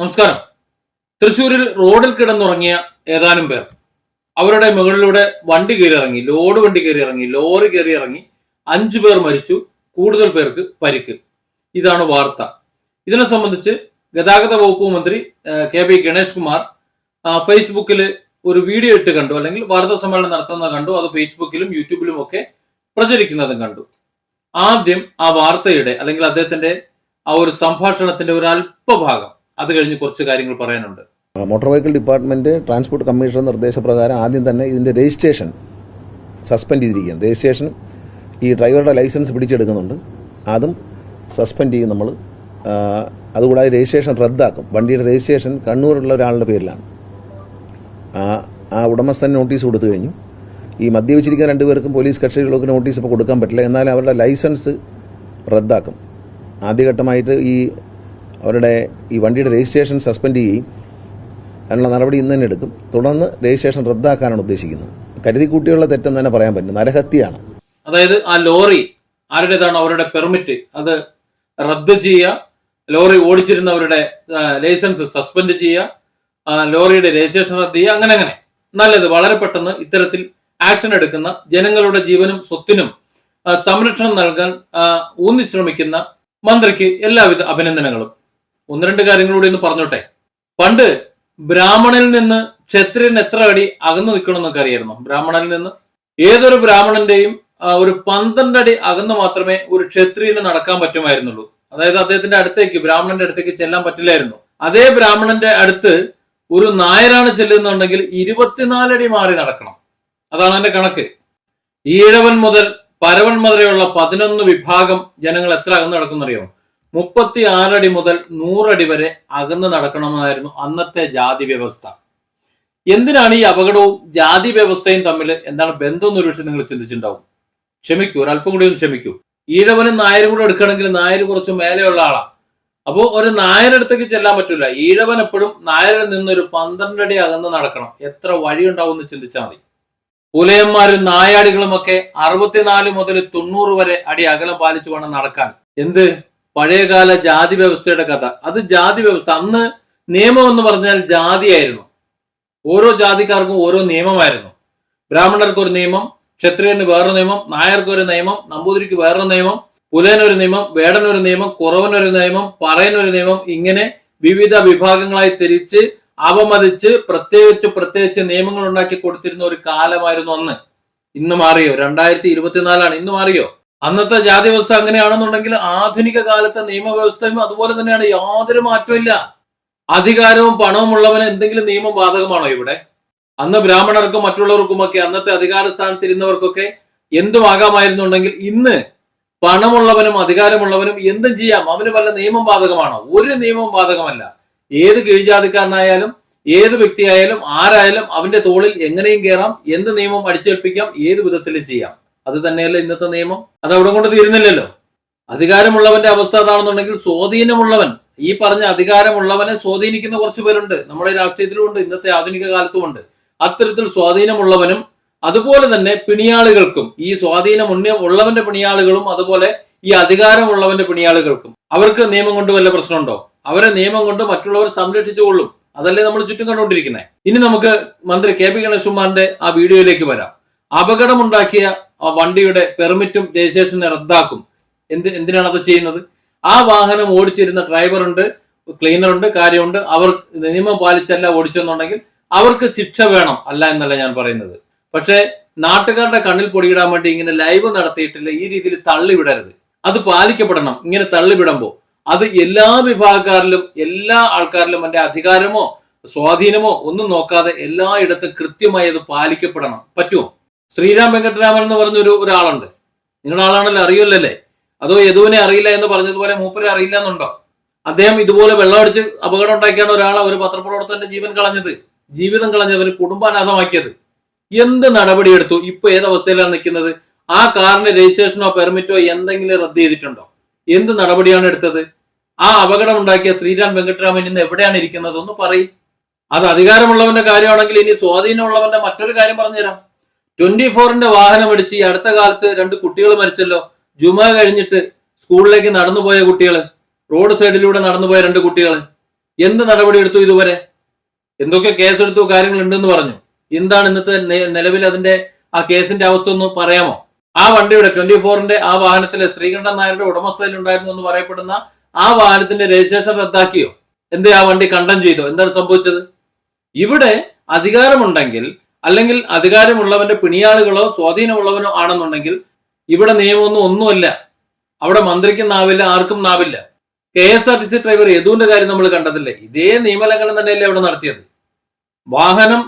നമസ്കാരം. തൃശൂരിൽ റോഡിൽ കിടന്നുറങ്ങിയ ഏതാനും പേർ. അവരുടെ മുകളിലൂടെ വണ്ടി കയറി ഇറങ്ങി ലോഡ് വണ്ടി കയറി ഇറങ്ങി ലോറി കയറി ഇറങ്ങി അഞ്ചു പേർ മരിച്ചു കൂടുതൽ പേർക്ക് പരിക്ക്. ഇതാണ് വാർത്ത. ഇതിനെ സംബന്ധിച്ച് ഗതാഗത വകുപ്പ് മന്ത്രി കെ പി ഗണേഷ് കുമാർ ഫേസ്ബുക്കിൽ ഒരു വീഡിയോ ഇട്ട് കണ്ടു. അല്ലെങ്കിൽ വാർത്താ സമ്മേളനം നടത്തുന്നത് കണ്ടു അത് ഫേസ്ബുക്കിലും യൂട്യൂബിലും ഒക്കെ പ്രചരിക്കുന്നതും കണ്ടു. ആദ്യം ആ വാർത്തയുടെ അല്ലെങ്കിൽ അദ്ദേഹത്തിന്റെ ആ ഒരു സംഭാഷണത്തിന്റെ ഒരു അല്പഭാഗം അത് കഴിഞ്ഞ് കുറച്ച് കാര്യങ്ങൾ പറയാനുണ്ട്. Motor vehicle department transport commissioner നിർദ്ദേശപ്രകാരം ആദ്യം തന്നെ ഇതിന്റെ രജിസ്ട്രേഷൻ സസ്പെൻഡ് ചെയ്തിരിക്കുകയാണ്. രജിസ്ട്രേഷൻ ഈ ഡ്രൈവറുടെ ലൈസൻസ് പിടിച്ചെടുക്കുന്നുണ്ട്. അതും സസ്പെൻഡ് ചെയ്യും നമ്മൾ അതുകൂടാതെ രജിസ്ട്രേഷൻ റദ്ദാക്കും. വണ്ടിയുടെ രജിസ്ട്രേഷൻ കണ്ണൂരുള്ള ഒരാളുടെ പേരിലാണ്. ആ ഉടമസ്ഥൻ നോട്ടീസ് കൊടുത്തു കഴിഞ്ഞു. ഈ മദ്യപിച്ചിരിക്കുന്ന രണ്ടുപേർക്കും പോലീസ് കക്ഷികളൊക്കെ നോട്ടീസ് ഇപ്പോൾ കൊടുക്കാൻ പറ്റില്ല. എന്നാലും അവരുടെ ലൈസൻസ് റദ്ദാക്കും. ആദ്യഘട്ടമായിട്ട് ഈ അവരുടെ ഈ വണ്ടിയുടെ രജിസ്ട്രേഷൻ സസ്പെൻഡ് ചെയ്യുകയും അതിനുള്ള നടപടി ഇന്ന് തന്നെ എടുക്കും. തുടർന്ന് രജിസ്ട്രേഷൻ റദ്ദാക്കാനാണ് ഉദ്ദേശിക്കുന്നത്. കരുതി കൂട്ടിയുള്ള തെറ്റെന്ന് തന്നെ പറയാൻ പറ്റും നരഹത്യയാണ്. അതായത് ആ ലോറി ആരുടേതാണ് അവരുടെ പെർമിറ്റ് അത് റദ്ദ് ചെയ്യുക ലോറി ഓടിച്ചിരുന്നവരുടെ ലൈസൻസ് സസ്പെൻഡ് ചെയ്യുക ലോറിയുടെ രജിസ്ട്രേഷൻ റദ്ദ് ചെയ്യുക അങ്ങനെ അങ്ങനെ. നല്ലത്. വളരെ പെട്ടെന്ന് ഇത്തരത്തിൽ ആക്ഷൻ എടുക്കുന്ന ജനങ്ങളുടെ ജീവനും സ്വത്തിനും സംരക്ഷണം നൽകാൻ ഊന്നി ശ്രമിക്കുന്ന മന്ത്രിക്ക് എല്ലാവിധ അഭിനന്ദനങ്ങളും. ഒന്ന് രണ്ട് കാര്യങ്ങളൂടെ ഒന്ന് പറഞ്ഞോട്ടെ. പണ്ട് ബ്രാഹ്മണനിൽ നിന്ന് ക്ഷത്രിയൻ എത്ര അടി അകന്നു നിൽക്കണം എന്നൊക്കെ അറിയായിരുന്നു? ബ്രാഹ്മണനിൽ നിന്ന് ഏതൊരു ബ്രാഹ്മണന്റെയും ഒരു പന്ത്രണ്ട് അടി അകന്ന് മാത്രമേ ഒരു ക്ഷത്രിയന് നടക്കാൻ പറ്റുമായിരുന്നുള്ളൂ. അതായത് അദ്ദേഹത്തിന്റെ അടുത്തേക്ക് ബ്രാഹ്മണന്റെ അടുത്തേക്ക് ചെല്ലാൻ പറ്റില്ലായിരുന്നു. അതേ ബ്രാഹ്മണന്റെ അടുത്ത് ഒരു നായരാണ് ചെല്ലുന്നുണ്ടെങ്കിൽ ഇരുപത്തിനാലടി മാറി നടക്കണം. അതാണ് അതിന്റെ കണക്ക്. ഈഴവൻ മുതൽ പരവൻ മുതലെയുള്ള പതിനൊന്ന് വിഭാഗം ജനങ്ങൾ എത്ര അകന്ന് നടക്കുന്നറിയോ മുപ്പത്തി ആറടി മുതൽ നൂറടി വരെ അകന്ന് നടക്കണമെന്നായിരുന്നു അന്നത്തെ ജാതി വ്യവസ്ഥ. എന്തിനാണ് ഈ അപകടവും ജാതി വ്യവസ്ഥയും തമ്മിൽ എന്താണ് ബന്ധം എന്ന് ഒരുപക്ഷെ നിങ്ങൾ ചിന്തിച്ചിട്ടുണ്ടാവും? ക്ഷമിക്കൂ ഒരല്പം കൂടി ഒന്ന് ക്ഷമിക്കൂ. ഈഴവനും നായരും കൂടെ എടുക്കണമെങ്കിൽ നായർ കുറച്ച് മേലെയുള്ള ആളാ. അപ്പോൾ ഒരു നായരടുത്തേക്ക് ചെല്ലാൻ പറ്റില്ല ഈഴവൻ എപ്പോഴും നായരിൽ നിന്നൊരു പന്ത്രണ്ടടി അകന്ന് നടക്കണം. എത്ര വഴി ഉണ്ടാവും എന്ന് ചിന്തിച്ചാൽ മതി. പുലയന്മാരും നായാടികളും ഒക്കെ അറുപത്തിനാല് മുതൽ തൊണ്ണൂറ് വരെ അടി അകലം പാലിച്ചു വേണം നടക്കാൻ. എന്ത്? പഴയകാല ജാതി വ്യവസ്ഥയുടെ കഥ. അത് ജാതി വ്യവസ്ഥ. അന്ന് നിയമം എന്ന് പറഞ്ഞാൽ ജാതിയായിരുന്നു. ഓരോ ജാതിക്കാർക്കും ഓരോ നിയമമായിരുന്നു. ബ്രാഹ്മണർക്ക് ഒരു നിയമം ക്ഷത്രിയന് വേറൊരു നിയമം നായർക്ക് ഒരു നിയമം നമ്പൂതിരിക്ക് വേറൊരു നിയമം പുലയനൊരു നിയമം വേടനൊരു നിയമം കുറവനൊരു നിയമം പറയനൊരു നിയമം ഇങ്ങനെ വിവിധ വിഭാഗങ്ങളായി തിരിച്ച് അവമതിച്ച് പ്രത്യേകിച്ച് പ്രത്യേകിച്ച് നിയമങ്ങൾ ഉണ്ടാക്കി കൊടുത്തിരുന്ന ഒരു കാലമായിരുന്നു അന്ന്. ഇന്ന് മാറിയോ? രണ്ടായിരത്തി ഇരുപത്തിനാലാണ്. ഇന്ന് മാറിയോ? അന്നത്തെ ജാതി വ്യവസ്ഥ അങ്ങനെയാണെന്നുണ്ടെങ്കിൽ ആധുനിക കാലത്തെ നിയമവ്യവസ്ഥയും അതുപോലെ തന്നെയാണ് യാതൊരു മാറ്റവും ഇല്ല. അധികാരവും പണവും ഉള്ളവന് എന്തെങ്കിലും നിയമം ബാധകമാണോ ഇവിടെ? അന്ന് ബ്രാഹ്മണർക്കും മറ്റുള്ളവർക്കുമൊക്കെ അന്നത്തെ അധികാര സ്ഥാനത്തിരുന്നവർക്കൊക്കെ എന്തും ആകാമായിരുന്നുണ്ടെങ്കിൽ ഇന്ന് പണമുള്ളവനും അധികാരമുള്ളവനും എന്തും ചെയ്യാം. അവന് വല്ല നിയമം ബാധകമാണോ? ഒരു നിയമവും ബാധകമല്ല. ഏത് കീഴ്ജാതിക്കാരനായാലും ഏത് വ്യക്തിയായാലും ആരായാലും അവന്റെ തോളിൽ എങ്ങനെയും കയറാം എന്ത് നിയമം അടിച്ചേൽപ്പിക്കാം? ഏത് വിധത്തിലും ചെയ്യാം. അത് തന്നെയല്ല ഇന്നത്തെ നിയമം? അത് അവിടെ കൊണ്ട് തീരുന്നില്ലല്ലോ. അധികാരമുള്ളവന്റെ അവസ്ഥ അതാണെന്നുണ്ടെങ്കിൽ സ്വാധീനമുള്ളവൻ ഈ പറഞ്ഞ അധികാരമുള്ളവനെ സ്വാധീനിക്കുന്ന കുറച്ച് പേരുണ്ട്. നമ്മുടെ രാഷ്ട്രീയത്തിലും ഉണ്ട് ഇന്നത്തെ ആധുനിക കാലത്തുമുണ്ട് അത്തരത്തിൽ സ്വാധീനമുള്ളവനും അതുപോലെ തന്നെ പിണിയാളുകൾക്കും ഈ സ്വാധീനം ഉള്ളവന്റെ പിണിയാളുകളും അതുപോലെ ഈ അധികാരമുള്ളവന്റെ പിണിയാളുകൾക്കും. അവർക്ക് നിയമം കൊണ്ട് വല്ല പ്രശ്നമുണ്ടോ? അവരെ നിയമം കൊണ്ട് മറ്റുള്ളവർ സംരക്ഷിച്ചുകൊള്ളും അതല്ലേ നമ്മൾ ചുറ്റും കണ്ടുകൊണ്ടിരിക്കുന്നത് ഇനി നമുക്ക് മന്ത്രി കെ പി ഗണേഷ്കുമാറിന്റെ ആ വീഡിയോയിലേക്ക് വരാം. അപകടമുണ്ടാക്കിയ വണ്ടിയുടെ പെർമിറ്റും രജിസ്ട്രേഷനും റദ്ദാക്കും. എന്ത് എന്തിനാണ് അത് ചെയ്യുന്നത്? ആ വാഹനം ഓടിച്ചിരുന്ന ഡ്രൈവറുണ്ട് ക്ലീനറുണ്ട് കാര്യമുണ്ട്. അവർ നിയമം പാലിച്ചല്ല ഓടിച്ചെന്നുണ്ടെങ്കിൽ അവർക്ക് ശിക്ഷ വേണം അല്ല എന്നല്ല ഞാൻ പറയുന്നത്. പക്ഷേ നാട്ടുകാരുടെ കണ്ണിൽ പൊടിയിടാൻ വേണ്ടി ഇങ്ങനെ ലൈവ് നടത്തിയിട്ടില്ല ഈ രീതിയിൽ തള്ളിവിടരുത്. അത് പാലിക്കപ്പെടണം. ഇങ്ങനെ തള്ളിവിടുമ്പോൾ അത് എല്ലാ വിഭാഗക്കാരിലും എല്ലാ ആൾക്കാരിലും എന്റെ അധികാരമോ സ്വാധീനമോ ഒന്നും നോക്കാതെ എല്ലായിടത്തും കൃത്യമായി അത് പാലിക്കപ്പെടണം. പറ്റുമോ? ശ്രീരാം വെങ്കട്ടരാമൻ എന്ന് പറഞ്ഞ ഒരു ഒരാളുണ്ട്. നിങ്ങളുടെ ആളാണല്ലോ അറിയില്ലല്ലേ അതോ യദുവിനെ അറിയില്ല എന്ന് പറഞ്ഞതുപോലെ മൂപ്പരെ അറിയില്ല എന്നുണ്ടോ? അദ്ദേഹം ഇതുപോലെ വെള്ളമടിച്ച് അപകടം ഉണ്ടാക്കിയാണ് ഒരാൾ ഒരു പത്രപ്രവർത്തകന്റെ ജീവൻ കളഞ്ഞത്. ജീവിതം കളഞ്ഞത് ഒരു കുടുംബാനാഥമാക്കിയത്. എന്ത് നടപടിയെടുത്തു? ഇപ്പൊ ഏത് അവസ്ഥയിലാണ് നിൽക്കുന്നത്? ആ കാറിന്റെ രജിസ്ട്രേഷനോ പെർമിറ്റോ എന്തെങ്കിലും റദ്ദ് ചെയ്തിട്ടുണ്ടോ? എന്ത് നടപടിയാണ് എടുത്തത്? ആ അപകടം ഉണ്ടാക്കിയ ശ്രീരാം വെങ്കട്ടരാമൻ ഇന്ന് എവിടെയാണ് ഇരിക്കുന്നത്? ഒന്ന് പറയും. അത് അധികാരമുള്ളവന്റെ കാര്യമാണെങ്കിൽ ഇനി സ്വാധീനമുള്ളവന്റെ മറ്റൊരു കാര്യം പറഞ്ഞുതരാം. ട്വന്റി ഫോറിന്റെ വാഹനം അടിച്ച് ഈ അടുത്ത കാലത്ത് രണ്ട് കുട്ടികൾ മരിച്ചല്ലോ. ജുമ കഴിഞ്ഞിട്ട് സ്കൂളിലേക്ക് നടന്നു പോയ കുട്ടികൾ റോഡ് സൈഡിലൂടെ നടന്നു പോയ രണ്ട് കുട്ടികൾ. എന്ത് നടപടി എടുത്തു ഇതുവരെ? എന്തൊക്കെ കേസെടുത്തു കാര്യങ്ങൾ ഉണ്ടെന്ന് പറഞ്ഞു. എന്താണ് ഇന്നത്തെ നിലവിൽ അതിന്റെ ആ കേസിന്റെ അവസ്ഥ ഒന്ന് പറയാമോ? ആ വണ്ടിയുടെ ട്വന്റി ഫോറിന്റെ ആ വാഹനത്തിലെ ശ്രീകണ്ഠൻ നായരുടെ ഉടമസ്ഥയിൽ ഉണ്ടായിരുന്നു എന്ന് പറയപ്പെടുന്ന ആ വാഹനത്തിന്റെ രജിസ്ട്രേഷൻ റദ്ദാക്കിയോ? എന്തേ ആ വണ്ടി കണ്ടം ചെയ്തോ? എന്താണ് സംഭവിച്ചത്? ഇവിടെ അധികാരമുണ്ടെങ്കിൽ അല്ലെങ്കിൽ അധികാരമുള്ളവന്റെ പിണിയാളുകളോ സ്വാധീനമുള്ളവനോ ആണെന്നുണ്ടെങ്കിൽ ഇവിടെ നിയമമൊന്നും ഒന്നുമല്ല. അവിടെ മന്ത്രിക്കും നാവില്ല ആർക്കും നാവില്ല. K S R T C driver യദുവിന്റെ കാര്യം നമ്മൾ കണ്ടതില്ലേ? ഇതേ നിയമലംഘനം തന്നെയല്ലേ അവിടെ നടത്തിയത്. വാഹനം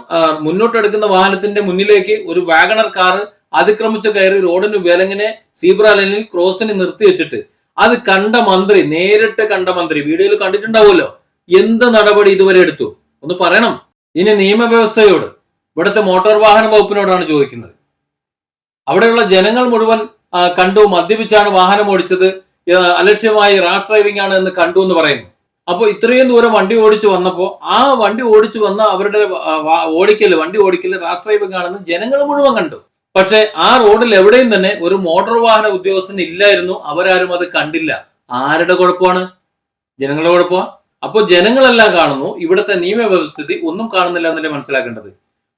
മുന്നോട്ടെടുക്കുന്ന വാഹനത്തിന്റെ മുന്നിലേക്ക് ഒരു വാഗണർ കാർ അതിക്രമിച്ച് കയറി റോഡിന് വിലങ്ങിനെ സീബ്ര ലൈനിൽ ക്രോസിന് നിർത്തി വെച്ചിട്ട് അത് കണ്ട മന്ത്രി നേരിട്ട് കണ്ട മന്ത്രി വീഡിയോയിൽ കണ്ടിട്ടുണ്ടാവുമല്ലോ. എന്ത് നടപടി ഇതുവരെ എടുത്തു? ഒന്ന് പറയണം. ഇനി നിയമവ്യവസ്ഥയോട് ഇവിടുത്തെ മോട്ടോർ വാഹന വകുപ്പിനോടാണ് ചോദിക്കുന്നത്. അവിടെയുള്ള ജനങ്ങൾ മുഴുവൻ കണ്ടു മദ്യപിച്ചാണ് വാഹനം ഓടിച്ചത് അലക്ഷ്യമായി റാഷ് ഡ്രൈവിംഗ് ആണ് എന്ന് കണ്ടു എന്ന് പറയുന്നു. അപ്പോൾ ഇത്രയും ദൂരം വണ്ടി ഓടിച്ചു വന്നപ്പോൾ ആ വണ്ടി ഓടിച്ചു വന്ന അവരുടെ ഓടിക്കൽ വണ്ടി ഓടിക്കൽ റാഷ് ഡ്രൈവിംഗ് ആണെന്ന് ജനങ്ങൾ മുഴുവൻ കണ്ടു. പക്ഷെ ആ റോഡിൽ എവിടെയും തന്നെ ഒരു മോട്ടോർ വാഹന ഉദ്യോഗസ്ഥൻ ഇല്ലായിരുന്നു അവരാരും അത് കണ്ടില്ല. ആരുടെ കുഴപ്പമാണ്? ജനങ്ങളുടെ കുഴപ്പമാണ് അപ്പോൾ ജനങ്ങളെല്ലാം കാണുന്നു ഇവിടുത്തെ നിയമവ്യവസ്ഥിതി ഒന്നും കാണുന്നില്ല എന്നല്ലേ മനസ്സിലാക്കേണ്ടത്?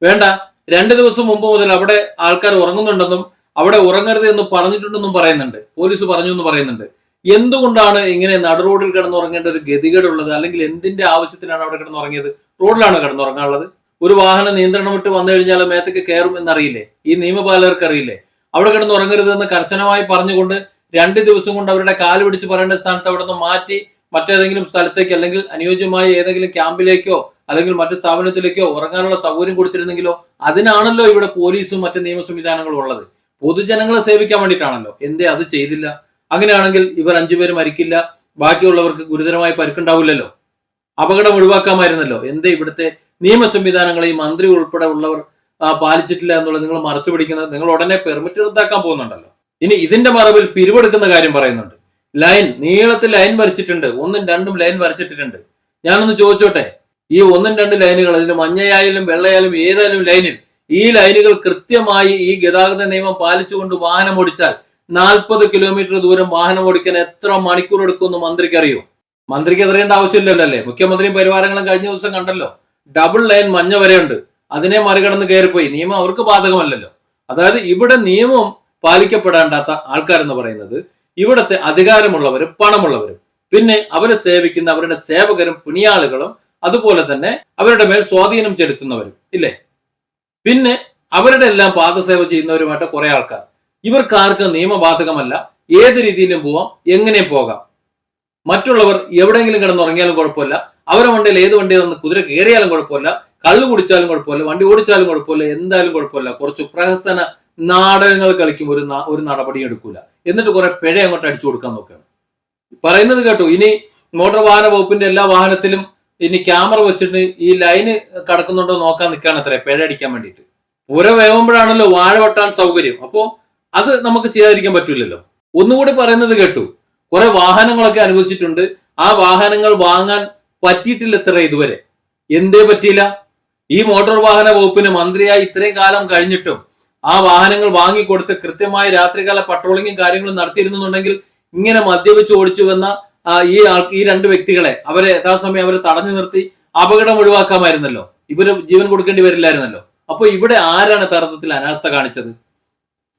വേണ്ട. രണ്ട് ദിവസം മുമ്പ് മുതൽ അവിടെ ആൾക്കാർ ഉറങ്ങുന്നുണ്ടെന്നും അവിടെ ഉറങ്ങരുത് എന്ന് പറഞ്ഞിട്ടുണ്ടെന്നും പറയുന്നുണ്ട്. പോലീസ് പറഞ്ഞു എന്ന് പറയുന്നുണ്ട്. എന്തുകൊണ്ടാണ് ഇങ്ങനെ നടുറോഡിൽ കിടന്നുറങ്ങേണ്ട ഒരു ഗതികേടുള്ളത്? അല്ലെങ്കിൽ എന്തിന്റെ ആവശ്യത്തിനാണ് അവിടെ കിടന്നുറങ്ങിയത്? റോഡിലാണ് കിടന്നുറങ്ങാനുള്ളത്. ഒരു വാഹനം നിയന്ത്രണം വിട്ട് വന്നു കഴിഞ്ഞാൽ മേത്തേക്ക് കയറും എന്നറിയില്ലേ? ഈ നിയമപാലകർക്ക് അറിയില്ലേ? അവിടെ കിടന്നുറങ്ങരുതെന്ന് കർശനമായി പറഞ്ഞുകൊണ്ട് രണ്ട് ദിവസം കൊണ്ട് അവരുടെ കാൽ പിടിച്ച് പറയേണ്ട സ്ഥാനത്ത് അവിടെ നിന്ന് മാറ്റി മറ്റേതെങ്കിലും സ്ഥലത്തേക്ക് അല്ലെങ്കിൽ അനുയോജ്യമായ ഏതെങ്കിലും ക്യാമ്പിലേക്കോ അല്ലെങ്കിൽ മറ്റു സ്ഥാപനത്തിലേക്കോ ഉറങ്ങാനുള്ള സൗകര്യം കൊടുത്തിരുന്നെങ്കിലോ അതിനാണല്ലോ ഇവിടെ പോലീസും മറ്റു നിയമ സംവിധാനങ്ങളും ഉള്ളത്. പൊതുജനങ്ങളെ സേവിക്കാൻ വേണ്ടിയിട്ടാണല്ലോ. എന്തേ അത് ചെയ്തില്ല? അങ്ങനെയാണെങ്കിൽ ഇവർ അഞ്ചുപേര് മരിക്കില്ല. ബാക്കിയുള്ളവർക്ക് ഗുരുതരമായ പരിക്കുണ്ടാവില്ലല്ലോ. അപകടം ഒഴിവാക്കാമായിരുന്നല്ലോ. എന്തേ ഇവിടുത്തെ നിയമ സംവിധാനങ്ങൾ ഈ മന്ത്രി ഉൾപ്പെടെ ഉള്ളവർ പാലിച്ചിട്ടില്ല എന്നുള്ളത് നിങ്ങൾ മറച്ചു പിടിക്കുന്നത്? നിങ്ങൾ ഉടനെ പെർമിറ്റ് റദ്ദാക്കാൻ പോകുന്നുണ്ടല്ലോ. ഇനി ഇതിന്റെ മറവിൽ പിരിവെടുക്കുന്ന കാര്യം പറയുന്നുണ്ട്. ലൈൻ നീളത്തിൽ ലൈൻ വരച്ചിട്ടുണ്ട്. ഒന്നും രണ്ടും ലൈൻ വരച്ചിട്ടിട്ടുണ്ട്. ഞാനൊന്ന് ചോദിച്ചോട്ടെ? ഈ ഒന്നും രണ്ട് ലൈനുകൾ അതിന് മഞ്ഞയായാലും വെള്ളയായാലും ഏതായാലും ലൈനിൽ. ഈ ലൈനുകൾ കൃത്യമായി ഈ ഗതാഗത നിയമം പാലിച്ചുകൊണ്ട് വാഹനം ഓടിച്ചാൽ നാൽപ്പത് കിലോമീറ്റർ ദൂരം വാഹനം ഓടിക്കാൻ എത്ര മണിക്കൂർ എടുക്കുമെന്ന് മന്ത്രിക്ക് അറിയോ? മന്ത്രിക്ക് അറിയേണ്ട ആവശ്യമില്ലല്ലോ അല്ലേ? മുഖ്യമന്ത്രിയും പരിവാരങ്ങളും കഴിഞ്ഞ ദിവസം കണ്ടല്ലോ. ഡബിൾ ലൈൻ മഞ്ഞ വരെയുണ്ട്. അതിനെ മറികടന്ന് കയറിപ്പോയി. നിയമം അവർക്ക് ബാധകമല്ലല്ലോ. അതായത് ഇവിടെ നിയമം പാലിക്കപ്പെടേണ്ടാത്ത ആൾക്കാരെന്ന് പറയുന്നത് ഇവിടുത്തെ അധികാരമുള്ളവരും പണമുള്ളവരും. പിന്നെ അവരെ സേവിക്കുന്ന അവരുടെ സേവകരും പിണിയാളുകളും അതുപോലെ തന്നെ അവരുടെ മേൽ സ്വാധീനം ചെലുത്തുന്നവരും ഇല്ലേ? പിന്നെ അവരുടെ എല്ലാം പാദസേവ ചെയ്യുന്നവരുമായിട്ട് കുറെ ആൾക്കാർ. ഇവർക്ക് ആർക്കും നിയമബാധകമല്ല. ഏത് രീതിയിലും പോവാം എങ്ങനെയും പോകാം. മറ്റുള്ളവർ എവിടെയെങ്കിലും കിടന്നുറങ്ങിയാലും കുഴപ്പമില്ല. അവരുടെ വണ്ടിയിൽ ഏത് വണ്ടിയിൽ നിന്ന് കുതിര കയറിയാലും കുഴപ്പമില്ല. കള്ളു കുടിച്ചാലും കുഴപ്പമില്ല. വണ്ടി ഓടിച്ചാലും കുഴപ്പമില്ല. എന്തായാലും കുഴപ്പമില്ല. കുറച്ച് പ്രഹസന നാടകങ്ങൾ കളിക്കും ഒരു ഒരു നടപടിയും എടുക്കൂല. എന്നിട്ട് കുറെ പിഴ അങ്ങോട്ട് അടിച്ചു കൊടുക്കാൻ നോക്കുകയാണ്. പറയുന്നത് കേട്ടോ ഇനി മോട്ടോർ വാഹന വകുപ്പിന്റെ എല്ലാ വാഹനത്തിലും ഇനി ക്യാമറ വെച്ചിട്ട് ഈ ലൈന് കടക്കുന്നുണ്ടോ നോക്കാൻ നിൽക്കുകയാണ് അത്രേ പിഴ അടിക്കാൻ വേണ്ടിയിട്ട്. പുര വേവുമ്പോഴാണല്ലോ വാഴ വെട്ടാൻ സൗകര്യം. അപ്പോ അത് നമുക്ക് ചെയ്യാതിരിക്കാൻ പറ്റൂലല്ലോ. ഒന്നുകൂടി പറയുന്നത് കേട്ടു. കുറെ വാഹനങ്ങളൊക്കെ അനുവദിച്ചിട്ടുണ്ട്. ആ വാഹനങ്ങൾ വാങ്ങാൻ പറ്റിയിട്ടില്ല ഇത്ര ഇതുവരെ. എന്തേ പറ്റിയില്ല? ഈ മോട്ടോർ വാഹന വകുപ്പിന് മന്ത്രിയായി ഇത്രയും കാലം കഴിഞ്ഞിട്ടും ആ വാഹനങ്ങൾ വാങ്ങിക്കൊടുത്ത് കൃത്യമായ രാത്രികാല പട്രോളിങ്ങും കാര്യങ്ങളും നടത്തിയിരുന്നുണ്ടെങ്കിൽ ഇങ്ങനെ മദ്യപിച്ച് ഓടിച്ചു വന്ന ഈ ആൾ- ഈ രണ്ട് വ്യക്തികളെ അവരെ യഥാസമയം അവരെ തടഞ്ഞു നിർത്തി അപകടം ഒഴിവാക്കാമായിരുന്നല്ലോ. ഇവർ ജീവൻ കൊടുക്കേണ്ടി വരില്ലായിരുന്നല്ലോ. അപ്പൊ ഇവിടെ ആരാണ് യഥാർത്ഥത്തിൽ അനാസ്ഥ കാണിച്ചത്?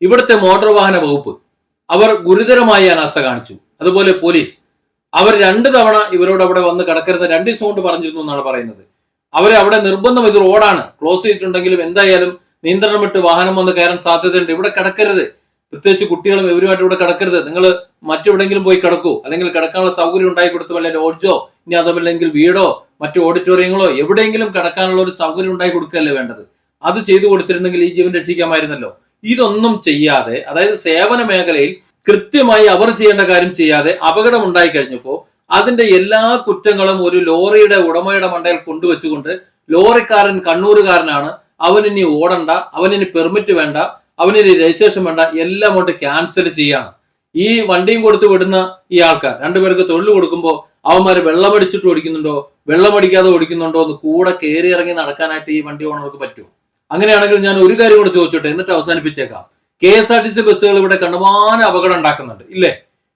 ഇവിടുത്തെ മോട്ടോർ വാഹന വകുപ്പ് അവർ ഗുരുതരമായി അനാസ്ഥ കാണിച്ചു. അതുപോലെ പോലീസ് അവർ രണ്ട് തവണ ഇവരോട് അവിടെ വന്ന് കിടക്കരുത് രണ്ട് ദിവസം കൊണ്ട് പറഞ്ഞിരുന്നു എന്നാണ് പറയുന്നത്. അവരെ അവിടെ നിർബന്ധം ഇത് റോഡാണ്. ക്ലോസ് ചെയ്തിട്ടുണ്ടെങ്കിലും എന്തായാലും നിയന്ത്രണം വിട്ട് വാഹനം വന്ന് കയറാൻ സാധ്യതയുണ്ട്. ഇവിടെ കിടക്കരുത്. പ്രത്യേകിച്ച് കുട്ടികളും ഇവരുമായിട്ട് ഇവിടെ കിടക്കരുത്. നിങ്ങൾ മറ്റെവിടെങ്കിലും പോയി കിടക്കൂ. അല്ലെങ്കിൽ കിടക്കാനുള്ള സൗകര്യം ഉണ്ടായി കൊടുത്തു വല്ല ലോഡ്ജോ ഇനി അതല്ലെങ്കിൽ വീടോ മറ്റു ഓഡിറ്റോറിയങ്ങളോ എവിടെയെങ്കിലും കിടക്കാനുള്ള ഒരു സൗകര്യം ഉണ്ടായി കൊടുക്കുകയല്ലേ വേണ്ടത്? അത് ചെയ്തു കൊടുത്തിരുന്നെങ്കിൽ ഈ ജീവൻ രക്ഷിക്കാമായിരുന്നല്ലോ. ഇതൊന്നും ചെയ്യാതെ അതായത് സേവന മേഖലയിൽ കൃത്യമായി അവർ ചെയ്യേണ്ട കാര്യം ചെയ്യാതെ അപകടം ഉണ്ടായി കഴിഞ്ഞപ്പോൾ അതിന്റെ എല്ലാ കുറ്റങ്ങളും ഒരു ലോറിയുടെ ഉടമയുടെ മണ്ടയിൽ കൊണ്ടുവച്ചുകൊണ്ട് ലോറിക്കാരൻ കണ്ണൂരുകാരനാണ്. അവനിനി ഓടണ്ട അവനിനി പെർമിറ്റ് വേണ്ട അവനിനി രജിസ്ട്രേഷൻ വേണ്ട എല്ലാം കൊണ്ട് ക്യാൻസൽ ചെയ്യാണ്. ഈ വണ്ടിയും കൊടുത്ത് വിടുന്ന ഈ ആൾക്കാർ രണ്ടുപേർക്ക് തൊഴിൽ കൊടുക്കുമ്പോൾ അവന്മാർ വെള്ളമടിച്ചിട്ട് ഓടിക്കുന്നുണ്ടോ വെള്ളമടിക്കാതെ ഓടിക്കുന്നുണ്ടോ എന്ന് കൂടെ കയറി ഇറങ്ങി നടക്കാനായിട്ട് ഈ വണ്ടി ഓണർക്ക് പറ്റുമോ? അങ്ങനെയാണെങ്കിൽ ഞാൻ ഒരു കാര്യം കൂടെ ചോദിച്ചോട്ടെ എന്നിട്ട് അവസാനിപ്പിച്ചേക്കാം. K S R T C ബസ്സുകൾ ഇവിടെ കണ്ടമാനം അപകടം ഉണ്ടാക്കുന്നുണ്ട് ഇല്ലേ?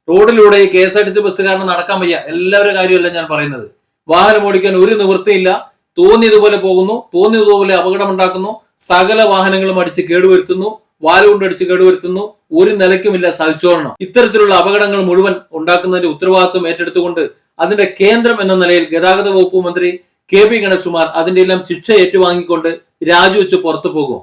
റോഡിലൂടെ ഈ K S R T C ബസ്സുകാരന് നടക്കാൻ വയ്യ എല്ലാവരുടെ കാര്യമല്ല ഞാൻ പറയുന്നത്. വാഹനം ഓടിക്കാൻ ഒരു നിവൃത്തിയില്ല തോന്നിയതുപോലെ പോകുന്നു തോന്നിയതുപോലെ അപകടമുണ്ടാക്കുന്നു സകല വാഹനങ്ങളും അടിച്ച് കേടുവരുത്തുന്നു വാലുകൊണ്ടടിച്ച് കേടുവരുത്തുന്നു. ഒരു നിലയ്ക്കുമില്ല സഹിച്ചോളണം ഇത്തരത്തിലുള്ള അപകടങ്ങൾ മുഴുവൻ ഉണ്ടാക്കുന്നതിന്റെ ഉത്തരവാദിത്വം ഏറ്റെടുത്തുകൊണ്ട് അതിന്റെ കേന്ദ്രം എന്ന നിലയിൽ ഗതാഗത വകുപ്പ് മന്ത്രി കെ പി ഗണേഷ് കുമാർ അതിന്റെ എല്ലാം ശിക്ഷ ഏറ്റുവാങ്ങിക്കൊണ്ട് രാജിവെച്ച് പുറത്തു പോകും.